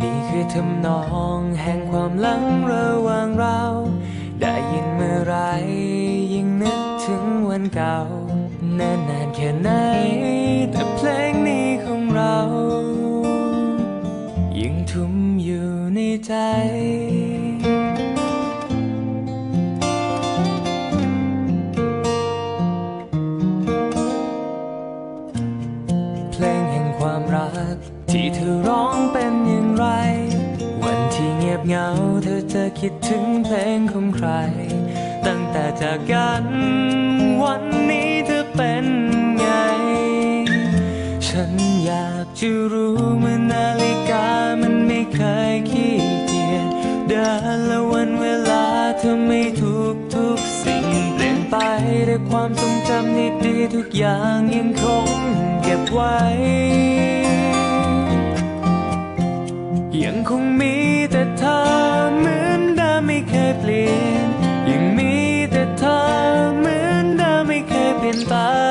นี่คือทำนองแห่งความหลังระหว่างเรา ได้ยินเมื่อไรยิ่งนึกถึงวันเก่านานนานแค่ไหน แต่เพลงนี้ของเรายังทุ่มอยู่ในใจเพลงแห่งความรักที่เธอร้องเป็นอย่า ไร วันที่เงียบเหงา เธอจะคิดถึงเพลงของใคร ตั้งแต่จากกันวันนี้เธอเป็นไง ฉันอยากจะรู้เมื่อนาฬิกามันไม่เคยขี้เกียจเดินและวันเวลาเธอไม่ทุกทุกสิ่งเปลี่ยนไปแต่ความทรงจำดีๆทุกอย่างยังคง been by